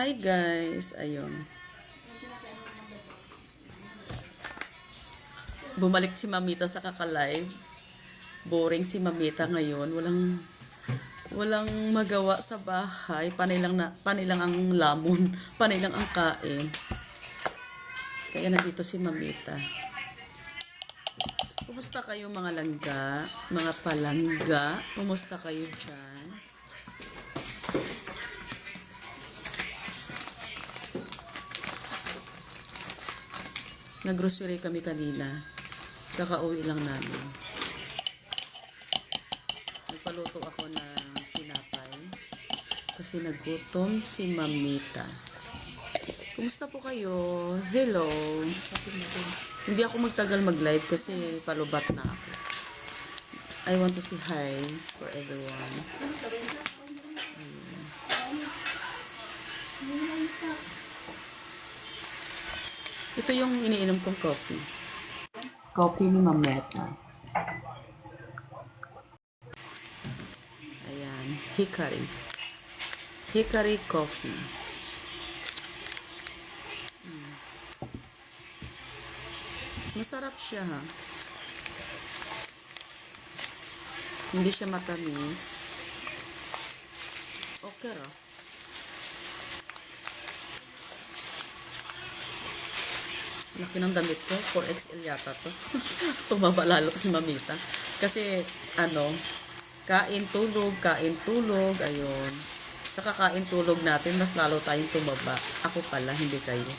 Hi guys, ayun. Bumalik si Mamita sa kaka-live. Boring si Mamita ngayon. Walang walang magawa sa bahay. Panay lang, na, panay lang ang lamon. Panay lang ang kain. Kaya nandito si Mamita. Kumusta kayo mga langga? Mga palangga? Kumusta kayo dyan? Nag-grocery kami kanina. Kakauwi lang namin. Nagpaluto ako ng tinapay. Kasi nagutom si Mamita. Kumusta po kayo? Hello. Hindi ako magtagal mag-live kasi palubat na ako. I want to say hi for everyone. Ito yung iniinom kong coffee. Coffee ni Mameta. Ayan, hickory. Hickory coffee. Mm. Masarap siya ha. Hindi siya matamis. Okay ra. Laki ng damit ko. 4XL yata to. Tumaba lalo si Mamita. Kasi, ano, kain tulog, kain tulog, ayun. Sa kakain tulog natin, mas lalo tayong tumaba. Ako pala, hindi kayo.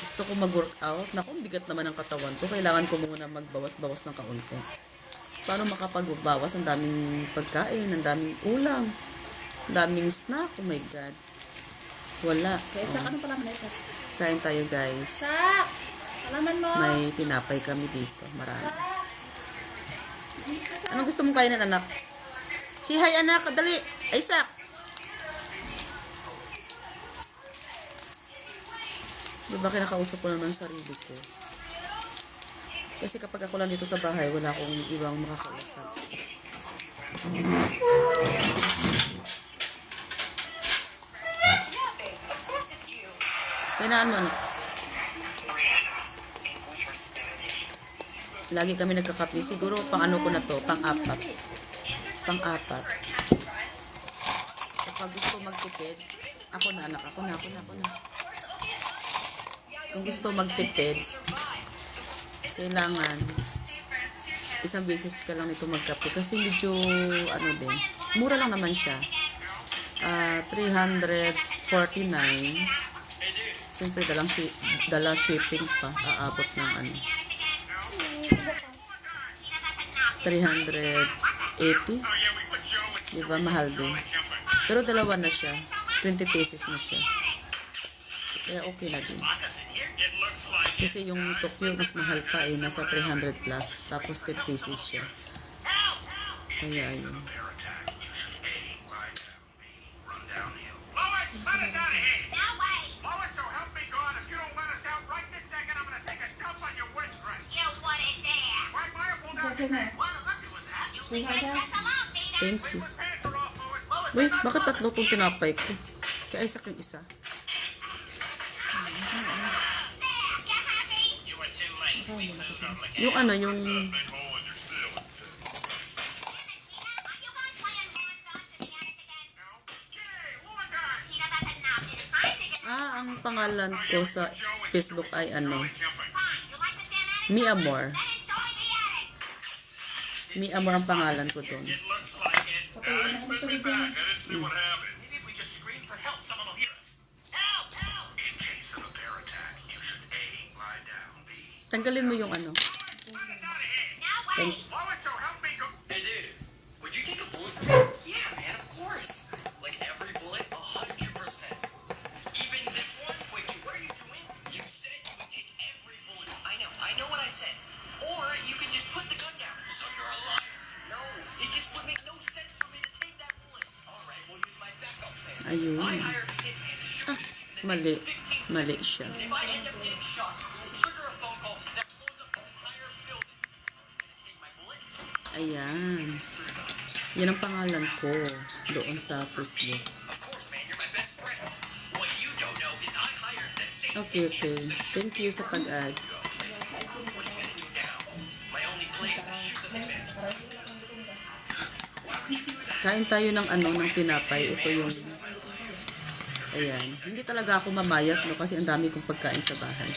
Gusto ko mag-workout. Naku, bigat naman ang katawan ko. Kailangan ko muna magbawas-bawas ng kaunti. Paano makapagbawas? Ang daming pagkain, ang daming ulam, ang daming snack. Oh my God. Wala. Kaya sa ano pala man isa? Kain tayo guys. Mo! May tinapay kami dito. Marami. Anong gusto mong kainin, anak? Si hi, anak. Dali. Isaac. Di ba kinakausap ko naman sarili ko? Kasi kapag ako lang dito sa bahay, wala akong ibang makakausap. Mo, anak. Lagi kami nagkakape. Siguro pang ano ko na to, pang apat. Pang apat. Kapag gusto magtipid, ako na anak, ako na, ako na, ako na. Kung gusto magtipid, kailangan isang beses ka lang nito magkape kasi medyo ano din, mura lang naman siya. Ah, 349. Siyempre, dalang, shi- dala shipping pa. Aabot ng ano. 380. Di ba? Mahal din. Pero dalawa na siya. 20 pesos na siya. Kaya okay na din. Kasi yung Tokyo mas mahal pa eh. Nasa 300 plus. Tapos 10 pesos siya. Kaya ayun. Guys playing Lord Dance in the attic again? Okay, woman Tina doesn't know. It's time to get Ah, ang pangalan ko sa Facebook ay ano, jumping. fine. Attic. Mi Amor ang pangalan ko doon. It looks like it. What are you gonna do now? My only play is to shoot them in mid. Kain tayo ng ano, ng tinapay. Ito yung... Ayan. Hindi talaga ako mamayat, no? Kasi ang dami kong pagkain sa bahay.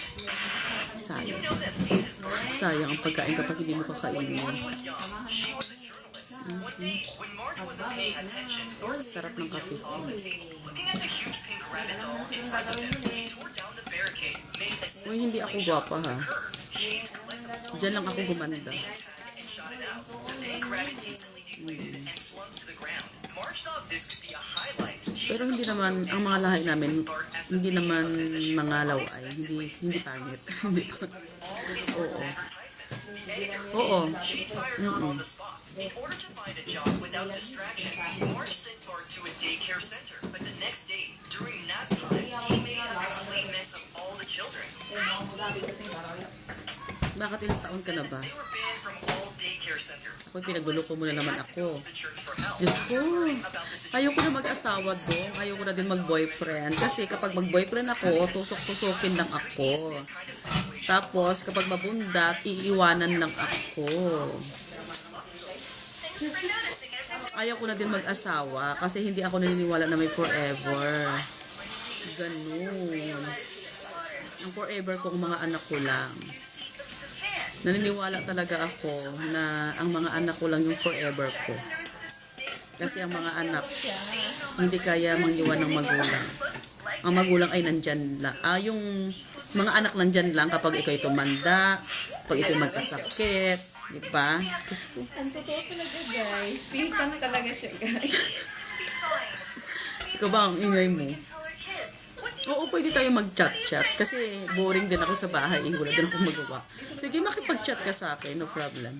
Sayang. Sayang ang pagkain kapag hindi mo kakainin. Norton Sarap ng kape. Uy, hindi ako gwapa, ha? Diyan lang ako gumanda. and Pero hindi naman, ang mga lahi namin, hindi naman mga laway. Hindi, hindi pangit. Oo. Oo. She fired Bart on the spot. In order to find a job without distractions, Marge sent Bart to a daycare center. But the next day, during nap time, he made a complete mess of all the children. Bakit ilang taon ka na ba? Ako, pinagulo ko muna naman ako. Diyos ko. Ayoko na mag-asawa doon. Ayoko na din mag-boyfriend. Kasi kapag mag-boyfriend ako, tusok-tusokin lang ako. Tapos, kapag mabundat, iiwanan lang ako. Ayaw ko na din mag-asawa kasi hindi ako naniniwala na may forever. Ganun. Ang forever ko mga anak ko lang. Naniniwala talaga ako na ang mga anak ko lang yung forever ko. Kasi ang mga anak, hindi kaya mangiwan ng magulang. Ang magulang ay nandyan lang. Ah, yung mga anak nandyan lang kapag ikaw tumanda, pag ikaw magkasakit, di ba? Ang totoo talaga guys. Pihikan talaga siya guys. Ikaw ba ang ingay mo? Oo, pwede tayo mag-chat-chat. Kasi boring din ako sa bahay. Wala din akong magawa. Sige, makipag-chat ka sa akin. No problem.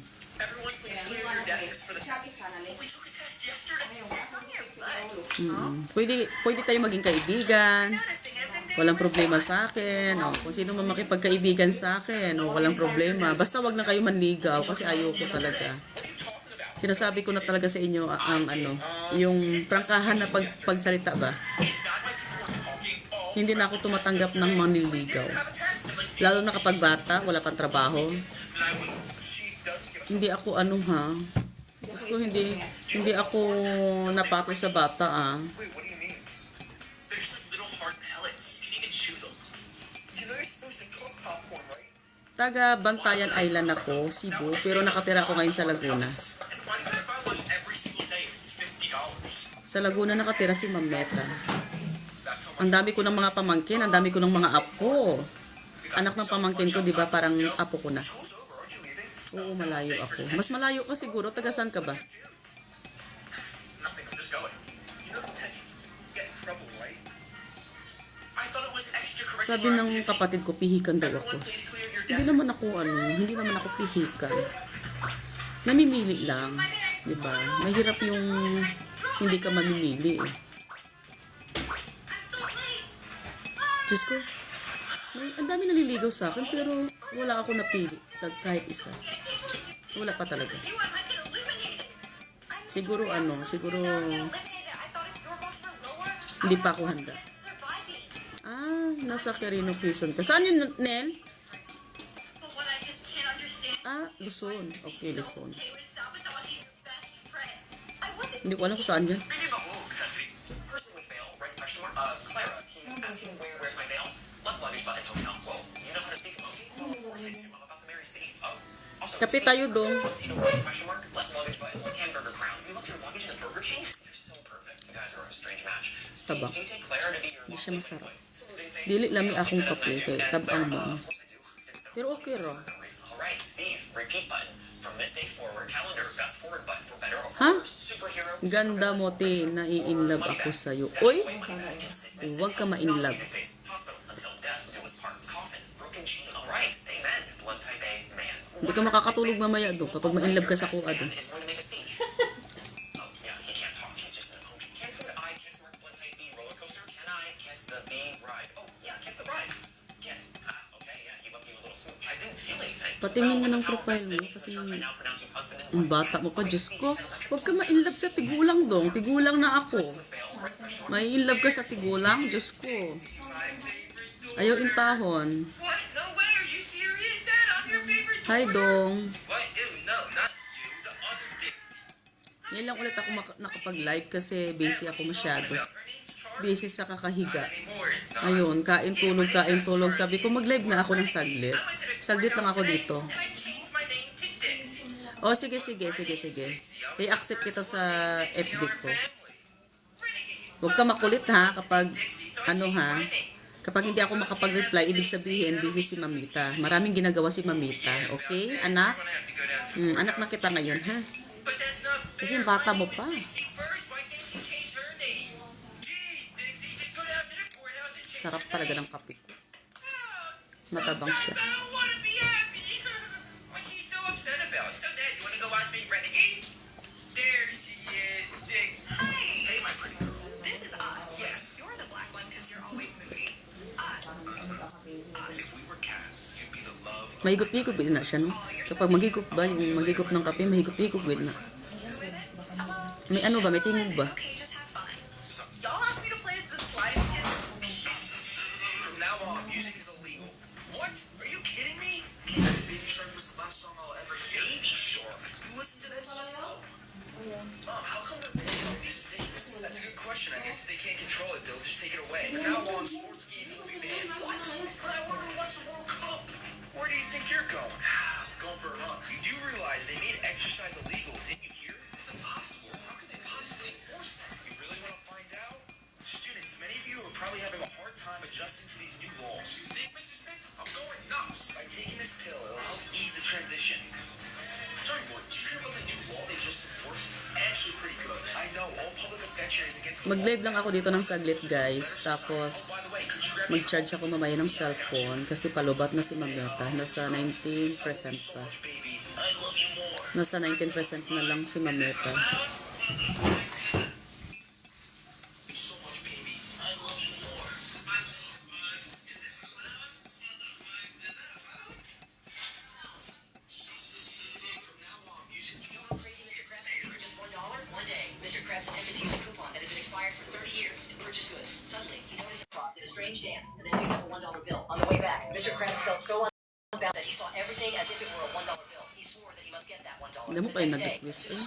Mm. Pwede, pwede tayo maging kaibigan. Walang problema sa akin. O, kung sino man makipagkaibigan sa akin, o, walang problema. Basta wag na kayo manligaw kasi ayoko talaga. Sinasabi ko na talaga sa inyo ang ano, yung prangkahan na pag, pagsalita ba? Hindi na ako tumatanggap ng manliligaw. Lalo na kapag bata, wala pang trabaho. Hindi ako ano ha. Gusto hindi hindi ako napatol sa bata ah. Taga Bantayan Island ako, Cebu, pero nakatira ako ngayon sa Laguna. Sa Laguna nakatira si how much. Ang dami ko ng mga pamangkin, ang dami ko ng mga apo. Anak ng pamangkin ko, di ba, parang apo ko na. Oo, malayo ako. Mas malayo ka siguro. Taga saan ka ba? Sabi ng kapatid ko, pihikan daw ako. Hindi naman ako ano, hindi naman ako pihikan. Namimili lang. Di ba? Mahirap yung hindi ka mamimili eh. Diyos ko, may, ang dami naliligaw sa akin pero wala ako napili. Kahit isa. Wala pa talaga. Siguro ano, siguro hindi pa ako handa. Ah, nasa Quirino Quezon ka. Saan yun, Nel? Ah, Luzon. Okay, Luzon. Hindi ko alam kung saan yun. Clara to be your Hindi siya masarap. Dili Yeah, akong kape nice. kay And tabang the- Pero okay ra. Alright. Ganda mo, te. Nai-inlove ako sa'yo. Uy, huwag ka ma-inlove. Hospital until death do us part. Coffin, broken chain. Alright, amen. Blood type A, man. Hindi ka makakatulog mamaya doon kapag ma-inlove ka sa kuha anything. Patingin mo ng profile mo kasi ang bata mo pa, Diyos ko. Huwag ka ma-inlove sa tigulang dong. Tigulang na ako. May in love ka sa tigulang? Diyos ko. Ayaw intahon. Other Dixie. Ngayon lang ulit ako nakapag-live kasi busy ako masyado. Busy sa kakahiga. Ayun, kain tulog, kain tulog. Sabi ko mag-live na ako ng saglit. Saglit lang ako dito. O, sige, sige, sige, sige. I-accept kita sa FB ko. Huwag ka makulit ha kapag, ano ha, kapag hindi ako makapag-reply, ibig sabihin, busy si Mamita. Maraming ginagawa si Mamita. Okay, anak? Mm, anak na kita ngayon, ha? Kasi yung bata mo pa. Sarap talaga ng kape. Matabang siya. Hey, my pretty girl. This is us. Yes. You're the black one because you're always moody. Mahigop-higop din na siya, no? Kapag magigop ba, yung magigop ng kape, mahigop-higop din na. May ano ba, may tingog ba? Baby Shark was the last song I'll ever hear. Baby Shark? You listen to song? Mom, how come they're making all these things? That's a good question. I guess if they can't control it, they'll just take it away. From now on, sports games will be banned. What? But I want to watch the World Cup. Where do you think you're going? going for a run. You do realize they made exercise illegal, didn't you hear? It's impossible. How could they possibly enforce that? You really want to find out? Students, many of you are probably having a hard time adjusting to these new laws. You think. Smith? I'm going nuts. By taking this pill, it'll help ease the transition. Mag-live lang ako dito ng saglit, guys. Tapos, mag-charge ako mamaya ng cellphone kasi palubat na si Mameta. Nasa 19% pa. Nasa 19% na lang si Mameta. Everything as if it were a one dollar bill. He swore that he must get that one dollar. Hindi mo day, nag-request, eh.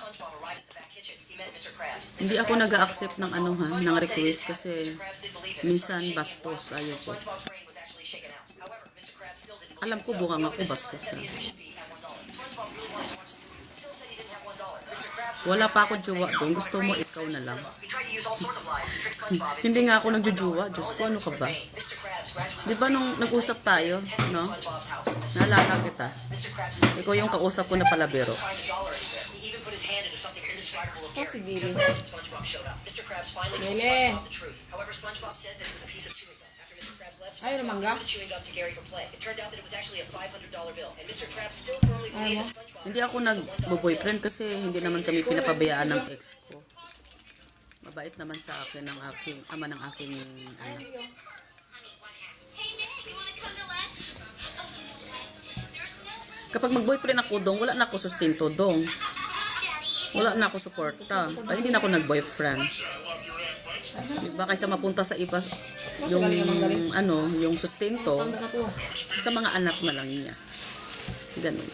Hindi ako Krabs nag-a-accept ng ano ha, ng request kasi minsan bastos, ayoko. Alam ko opened ako bastos $1. $1. Was Wala pa ako mad, jowa doon. Gusto mo, ikaw na lang. Hindi nga ako nagjujuwa. $1. Diyos ko, ano ka ba? Di ba nung nag-usap tayo, no? Naalala kita. Ikaw yung kausap ko na palabero. Gary. si Billy. Left, Ay, SpongeBob mangga. gave the chewing gum to Gary for play. It turned out that it was actually a $500 bill. And Mr. Krabs still firmly believed that SpongeBob Hindi ako nag-boyfriend kasi hindi naman kami pinapabayaan ng ex ko. Mabait naman sa akin ng aking, ama ng aking anak. Kapag mag-boyfriend ako dong, wala na ako sustento dong. Wala na ako suporta. Kaya hindi na ako nag-boyfriend. Diba? Kaysa mapunta sa iba, yung ano, yung sustento, sa mga anak na lang niya. Ganun.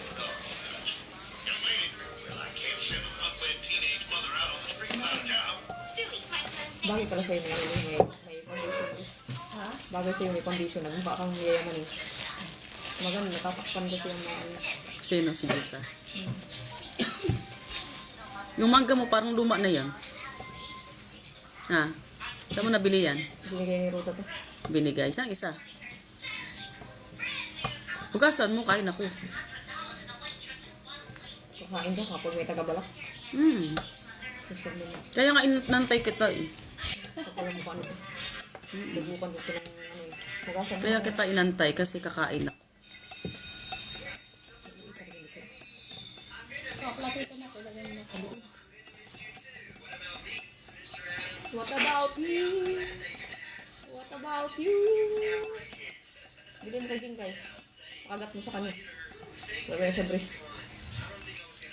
Bagay pala sa'yo may, may, may condition. Ha? Bagay sa'yo may condition. Nagmukha kang yayaman eh. Maganda, natatakpan kasi yung mga ano. Sino? Si Jisa. Yung mangga mo parang luma na yan. Ha? Saan mo nabili yan? Binigay ni Ruta to. Binigay. Saan isa? Hugasan mo, kain ako. Kakain ka kapag may tagabalak. Hmm. Social media. Kaya nga inantay kita eh. Kapag mo paano to. Dubukan ko ito ng ano eh. Kaya kita inantay kasi kakain ako. You? Bilhin ka din kay. Kagat mo sa kanya. Lagay sa breast.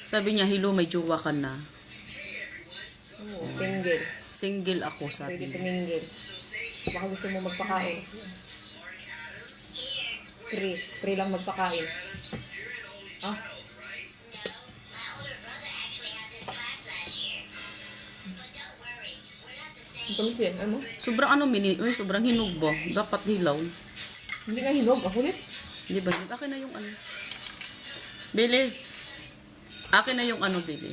Sabi niya, hello, may jowa ka na. Oo, single. Single ako, sabi Pwede niya. tumingil. Baka gusto mo magpakain. Free. Free lang magpakain. Yan. Ano? Sobrang ano, mini, uy, sobrang hinog ba? Dapat hilaw. Hindi nga hinog. Ang kulit. Di ba? Akin na yung ano. Bili. Akin na yung ano, Bili.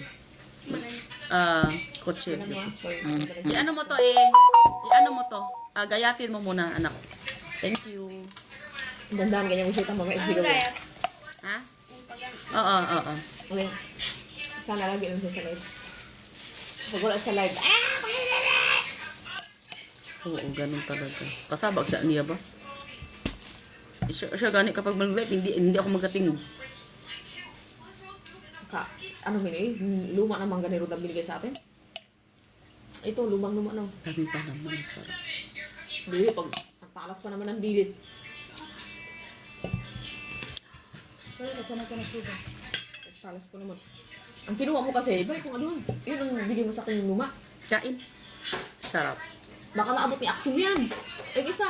Ah. Ano mo? Sorry. Mm. I-ano mo to eh. I-ano mo to. Ah, gayatin mo muna, anak. Thank you. Dandahan ganyan usita mamaya. Sigaw. yan. Ha? Oo, oo, oo. Okay. Sana lagi lang siya sa live. Pag wala sa live, ah! Oo, ganun talaga. Pasabag siya niya ba? Siya, siya gani kapag mag-live, hindi, hindi ako magating. Ka, ano mini? Luma naman ganiro na binigay sa atin. Ito, lumang-luma na. Dami pa naman, sarap. Bilit, pag ang talas pa naman ng bilit. Pero nagsama ka na suga. Ang talas ko naman. Ang kinuha mo kasi, iba kung ano, yun ang bigay mo sa akin yung luma. Kain. Sarap. Baka maabot ni Axel yan. Eh, isa.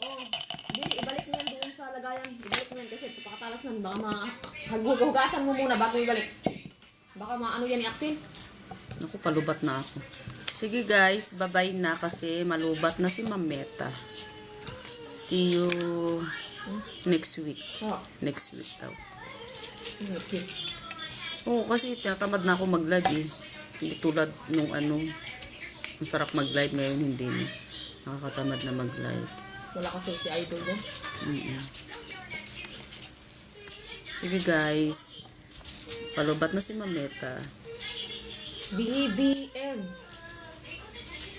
Oh, di, ibalik mo yan doon sa lagayan. Ibalik mo yan kasi pagkatalas nan, baka ma... Haghugasan mo muna bago ibalik. Baka maano yan ni Axel. Naku, palubat na ako. Sige guys, bye-bye na kasi malubat na si Mameta. See you next week. Oh, Next week daw. okay. Oo, kasi tinatamad na ako mag-live eh. Hindi tulad nung ano, ang sarap mag-live ngayon, hindi na. Nakakatamad na mag-live. Wala kasi si Idol doon. Mm-mm. Sige guys, palubat na si Mameta. BBM.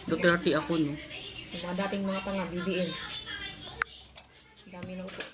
Duterte ako no. Mga dating mga tanga, BBM. Dami ng upo.